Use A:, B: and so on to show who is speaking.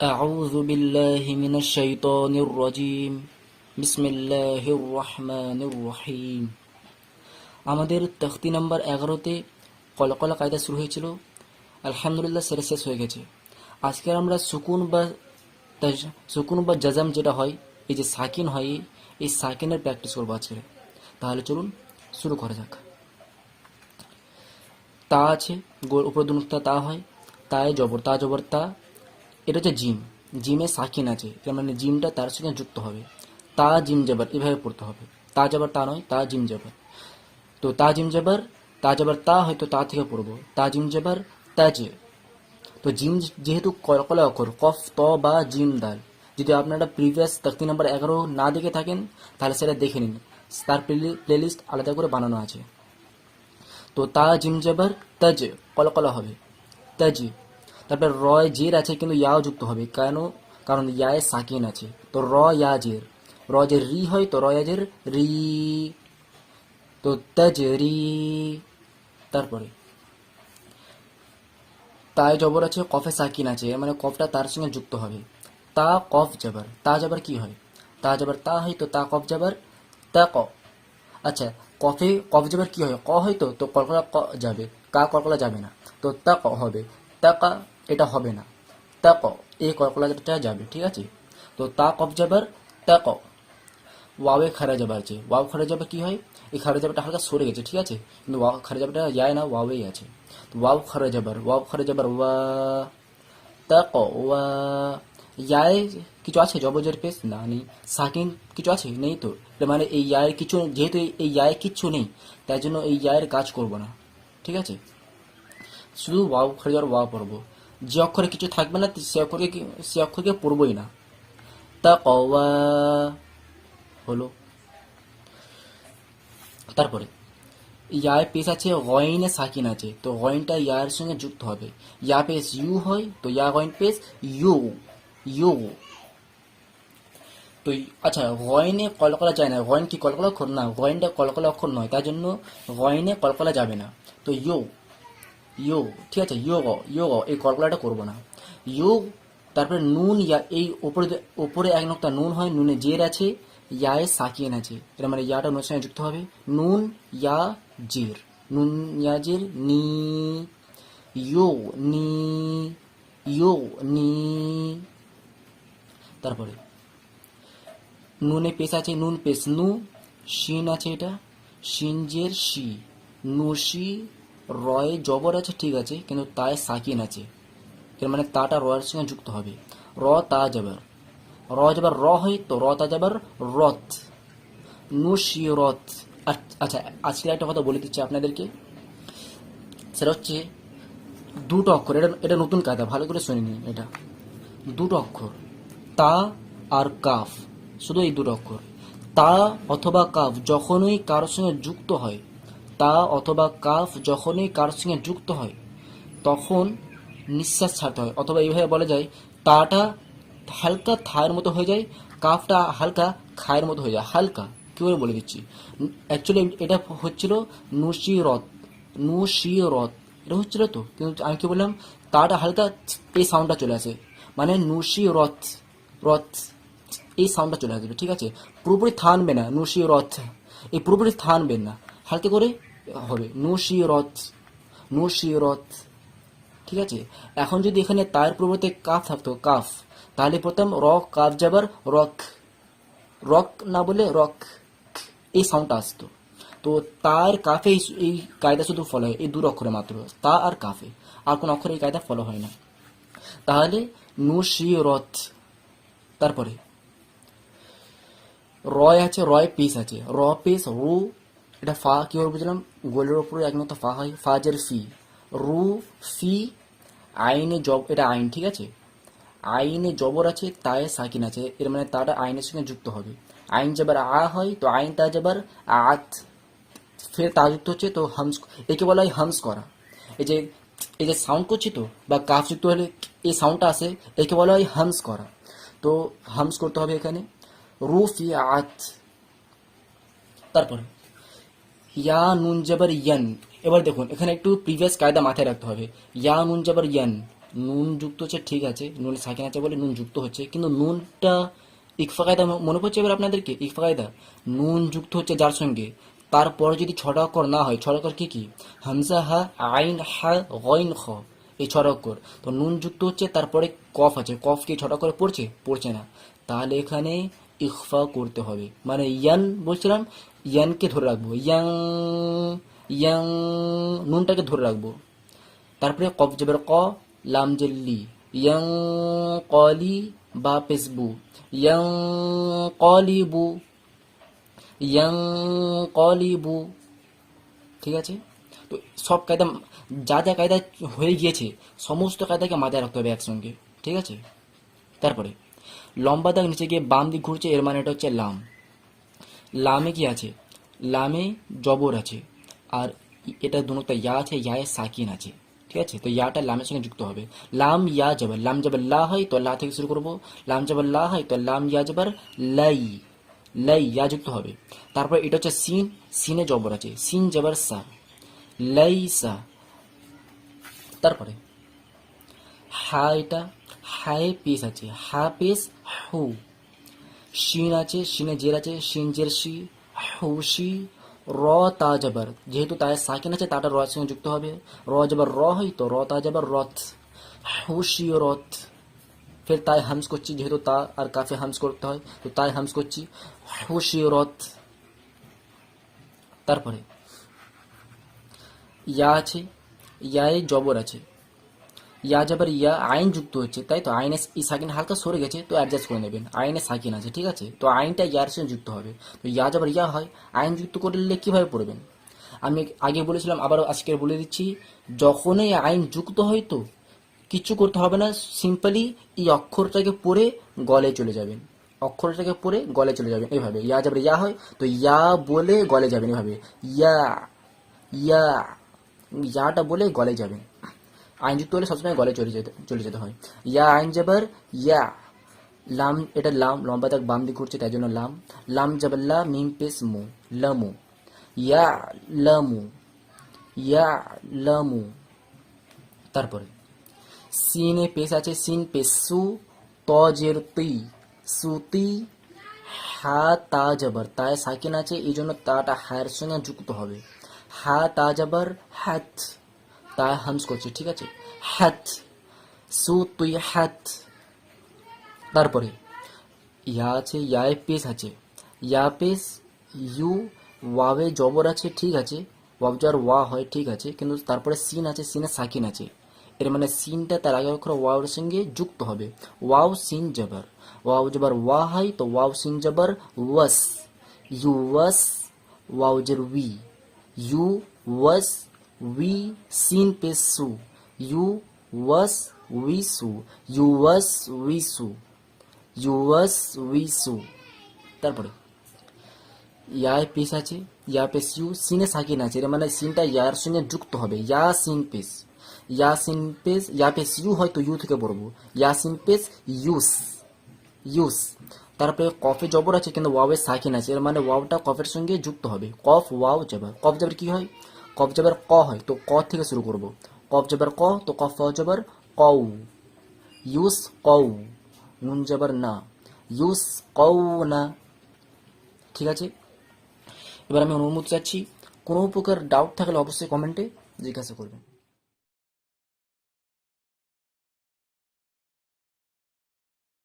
A: أعوذ بالله من الشيطان الرجيم بسم الله الرحمن الرحيم আমাদের তখতি নাম্বার এগারোতে কলকলা কায়দা শুরু হয়েছিল আলহামদুলিল্লাহ সেটা শেষ হয়ে গেছে আজকে আমরা সুকুন বা তাজ- সুকুন বা জাজাম যেটা হয় এই যে সাকিন হয় এই সাকিনের প্র্যাকটিস করবো আজকে তাহলে চলুন শুরু করা যাক তা আছে গোল উপর দুনুকটা তা হয় তায় জবর তা জবর তা এটা হচ্ছে জিম। জিমে সাকিন আছে এর মানে জিমটা তার সঙ্গে যুক্ত হবে। তা জিম জাবার, এভাবে পড়তে হবে। তা যাবার তা নয়, তা জিম জাবার। তো তা জিম জাবার, তা যাবার তা হয়তো তা থেকে পড়ব। তা জিম জাবার তাজে তো জিম যেহেতু কলকলা অক্ষর, কফ, ত, বা, জিম, দাল। যদি আপনারা প্রিভিয়াস তক্তি নাম্বার এগারো না দেখে থাকেন, তাহলে সেটা দেখে নিন। তার প্লেলিস্ট আলাদা করে বানানো আছে। তো তা জিম জাবার তাজ কলকলা হবে। তাজ তারপর রয়, জের আছে কিন্তু ইয়াও যুক্ত হবে। কেন? কারণ ইয়ায় সাকিন আছে। তো র, ইয়া, জের। র যে রি হয়, তো রয়া জের। রি। তো তাজ, রি। তারপরে। তায় জবর আছে, কফে সাকিন আছে। মানে কফটা তার সঙ্গে যুক্ত হবে। তা কফ জবর। তা জবর কি হয়? তা জবর তা হয়, তো তা কফ জবর। তা ক। আচ্ছা কফে, কফ জবর কি হয়? ক হয় তো? তো কলকলা ক যাবে। কা কলকলা যাবে না। তো তা ক হবে। তা কা এটা হবে না। তা ক এই কলকলাটা যাবে, ঠিক আছে? তো তা কফ যাবার তা ক ওয়াওয়ে খারা যাবার আছে। ওয়াও খারা যাবে কি হয়? এই খারা যাবারটা হালকা সরে গেছে, ঠিক আছে? কিন্তু ওয়াও খারা যাবারটা যায় না, ওয়াওয়েই আছে। তো ওয়াও খারা যাবার ওয়াও খারা যাবার ওয়া তাক ওয়া, ইয়ায় কিছু আছে? জবজের পেস? না, নেই। সাকিন কিছু আছে? নেই তো। মানে এই ইয়ায়ের কিছু, যেহেতু এই- ইয়ায় কিচ্ছু নেই, তাই জন্য এই ইয়ায়ের কাজ করব না, ঠিক আছে? শুধু ওয়াও খারা যাবার ওয়া পড়ব। যে অক্ষরে কিছু থাকবে না সে অক্ষরকে সে অক্ষরকে পড়বই না। তা কওয়া হলো। তারপরে ইয়ায় পেশ আছে গয়নে সাকিন আছে, তো গয়নটা ইয়ার সঙ্গে যুক্ত হবে। ইয়া পেশ ইউ হয়, তো ইয়া গয়ন পেশ ইউ ইউ। তো আচ্ছা গয়নে কলকলা যায় না। গয়ন কি কলকলা অক্ষর? না, গয়নটা কলকলা অক্ষর নয়, তার জন্য গয়নে কলকলা যাবে না। তো ইউ। ইউ ঠিক আছে? ইউ গ ইউ গ এই কলকলাটা করব না। ইউ তারপরে নুন, ইয়া, এই ওপরে ওপরে এক নক্তা নুন হয়, নুনে জের আছে, ইয়ায় সাকিন আছে। এটা মানে ইয়াটা নুনের সঙ্গে যুক্ত হবে। নুন, ইয়া, জের। নুন, ইয়া, জের, নি ইউ নি ইউ নি। তারপরে, নুনে পেশ আছে, নুন পেশ নু, শিন আছে এটা। শিনজের শি। নুশি রয়ে জবর আছে, ঠিক আছে, কিন্তু তায় সাকিন আছে। এর মানে তাটা রয়ের সঙ্গে যুক্ত হবে। র, তা যাবার র যাবার র হয়, তো র, তা যাবার রথ। নুশি রথ। আচ্ছা আজকে একটা কথা বলে দিচ্ছি আপনাদেরকে। সেটা হচ্ছে দুটো অক্ষর। এটা এটা নতুন কায়দা ভালো করে শুনে নিন এটা। দুটো অক্ষর। তা আর কাফ। শুধু এই দুটো অক্ষর। তা অথবা কাফ, যখনই কারোর সঙ্গে যুক্ত হয় তা অথবা কাফ যখনই কারোর সঙ্গে যুক্ত হয়, তখন নিঃশ্বাস ছাড়তে হয়। অথবা এইভাবে বলা যায়, তাটা হালকা থায়ের মতো হয়ে যায়, কাফটা হালকা খায়ের মতো হয়ে যায়। হালকা, কি করে বলে দিচ্ছি? অ্যাকচুয়ালি এটা হচ্ছিল নুশিরত নুশিরত এটা হচ্ছিল তো? কিন্তু আমি কি বললাম, তাটা হালকা এই সাউন্ডটা চলে আসে। মানে নুশি রথ রথ এই সাউন্ডটা চলে আসবে, ঠিক আছে? পুরোপুরি থানবে না নুশি রথ এই পুরোপুরি থানবেন না। হালকা করে হবে। নুশি রথ ঠিক আছে? এখন যদি এখানে তার পরিবর্তে কাফ থাকতো, কাফ, তাহলে প্রথম রক কাফ যাবার রক রক না বলে রক, এই সাউন্ডটা আসতো। তো তার কাফে এই- কায়দা শুধু ফলো হয়, এই দু অক্ষরে মাত্র, তা আর কাফে, আর কোন অক্ষরে এই কায়দা ফলো হয় না। তাহলে নুশি রথ তারপরে, রয় আছে, রয় পিস আছে, র পিস রু এটা ফা কি করে বুঝলাম? গোলের ওপরে একমাত্র ফা হয়। ফাজের ফি। রু, ফি, আইনে জব, এটা আইন, ঠিক আছে? আইনে জবর আছে তায়ে সাকিন আছে। এর মানে তাটা আইনের সঙ্গে যুক্ত হবে। আইন যাবার আ হয়, তো আইন তা যাবার আত। ফের তা যুক্ত হচ্ছে, তো হামস, একে বলা হয় হামস করা। এই যে এই যে সাউন্ড করছি তো, বা কাফ যুক্ত হলে এই সাউন্ডটা আসে, একে বলা হয় হামস করা। তো হামস করতে হবে এখানে। রুফি আত। তারপরে ইয়া নুন জাবার ইয়ান। এবার দেখুন, এখানে একটু প্রিভিয়াস কায়দা মাথায় রাখতে হবে। ইয়া নুন জাবার ইয়ান। নুন যুক্ত হচ্ছে ঠিক আছে নুন সাকিন আছে বলে নুন যুক্ত হচ্ছে, কিন্তু নুনটা ইকফা কায়দা মনে পড়ছে এবার আপনাদেরকে? ইকফা কায়দা। নুন যুক্ত হচ্ছে যার সঙ্গে। তারপর যদি ছটা অক্ষর না হয় ছটা অক্ষর কি কি? হামজা হা, আইন হা, গইন খ, এই ছটা অক্ষর তো নুন যুক্ত হচ্ছে, তারপরে কফ আছে। কফ কি ছটা করে পড়ছে? পড়ছে না। তাহলে এখানে ইকফা করতে হবে। মানে ইয়ান বলছিলাম, ইয়ানকে ধরে রাখব। ইয়াং ইয়াং, নুনটাকে ধরে রাখব। তারপরে কফ জবর ক, লাম জেল্লি। ইয়াং কলি বা পেসবু। ইয়াং কলিবু। ইয়াং কলিবু। ঠিক আছে? তো সব কায়দা, যা যা কায়দা হয়ে গিয়েছে, সমস্ত কায়দাকে মাথায় রাখতে হবে একসঙ্গে। ঠিক আছে? তারপরে লম্বা দাগ নিচে গিয়ে বাম দিক ঘুরছে, এর মানে এটা হচ্ছে লাম। লামে কি আছে? লামে জবর আছে। আর এটা দুটা ইয়া আছে, ইয়ায় সাকিন আছে। ঠিক আছে? তো ইয়াটা লামের সঙ্গে যুক্ত হবে। লাম, ইয়া, জবর। লাম, জবর, লা হয়, তো লা থেকে শুরু করব। লাম, জবর, লা হয়, তো লাম, ইয়া, জবর, লাই। লাই, ইয়া যুক্ত হবে। তারপর এটা হচ্ছে সিন। সিনে জবর আছে। সিন, জবর, সা। লাই, সা। তারপরে, হা এটা হায় পেস আছে হা পেস হু শিন আছে শিনে জের আছে শিন জের শি হুশি র তা জবর যেহেতু তায় সাকিন আছে তাটা র সঙ্গে যুক্ত হবে র জবর র হয় তো র তা জবর রথ হুশি রথ ফের তাই হামস করছি যেহেতু তা আর কাফে হামস করতে হয় তো তাই হামস করছি হুশি রথ তারপরে ইয়া আছে ইয়ায় জবর আছে ইয়া যাবার ইয়া আইন যুক্ত হচ্ছে, তাই তো? আইনে সাকিন হালকা সরে গেছে, তো অ্যাডজাস্ট করে নেবেন। আইনে সাকিন আছে, ঠিক আছে? তো আইনটা ইয়ার সঙ্গে যুক্ত হবে। তো ইয়া যাবার ইয়া হয়, আইন যুক্ত করলে কীভাবে পড়বেন? আমি আগে বলেছিলাম, আবারও আজকে বলে দিচ্ছি, যখনই আইন যুক্ত হয় তো কিচ্ছু করতে হবে না সিম্পলি এই অক্ষরটাকে পড়ে গলে চলে যাবেন। অক্ষরটাকে পড়ে গলে চলে যাবেন, এভাবে। ইয়া যাবার ইয়া হয়, তো ইয়া বলে গলে যাবেন, এভাবে। ইয়া ইয়া, ইয়াটা বলে গলে যাবেন। আইন যুক্ত হলে সবসময় গলে চলে যেতে চলে যেতে হয়। ইয়া আইন জবর, ইয়া লাম, এটা লাম, লম্বা তাক বাম দিক ঘুরছে, তাই জন্য লাম। লাম জবর, লা, মিম, পেস, মু, লামু। ইয়া লামু। ইয়া, লামু। তারপরে, সিনে পেস আছে, সিন পেস, সু তজের তি। সুতি হা, তা, জবর। তায় সাকিন আছে, এই জন্য তাটা হায়ের সঙ্গে যুক্ত হবে। হা, তা, জবর, হাত। তা হামস করছে, ঠিক আছে? হাত সু তুই হাত তারপরে, ইয়া আছে, ইয়ায় পেস আছে। ইয়া পেস ইউ ওয়াবে জবর আছে, ঠিক আছে? ওয়াব যার ওয়া হয়, ঠিক আছে? কিন্তু তারপরে সিন আছে, সিনে সাকিন আছে। এর মানে সিনটা তার আগে অক্ষর ওয়াওর সঙ্গে যুক্ত হবে। ওয়াও সিন জবর। ওয়াও জবর ওয়া হয়, তো ওয়াও সিন জবর ওয়াস। ইউ ওয়াস, ওয়াও জের উই। ইউ ওয়াস সিন পেস সু ইউ ওয়াস উই সু ইউ ওয়াস উই সু ইউ ওয়াস উই সু তারপরে ইয়ায় পেস আছে, ইয়া পেস ইউ, সিনে সাকিন আছে। এর মানে সিনটা ইয়ার সঙ্গে যুক্ত হবে। ইয়া সিন পেস। ইয়া সিন পেস, ইয়া পেস ইউ হয়তো ইউ থেকে পড়ব। ইয়া সিন পেস ইউস। ইউস। তারপরে কফে জবর আছে, কিন্তু ওয়াওয়ে সাকিন আছে। এর মানে ওয়াওটা কফের সঙ্গে যুক্ত হবে। কফ, ওয়াও, জবর। কফ, জবর কি হয়? কফ জবর ক হয়, তো ক থেকে শুরু করব। কফ জবর ক, তো কফ জবর কউ। ইউস কউ, নুন জবর না। ইউস কউ না। ঠিক আছে? এবার আমি অনুমতি চাচ্ছি, কোনো প্রকার ডাউট থাকলে অবশ্যই কমেন্টে জিজ্ঞাসা করবেন।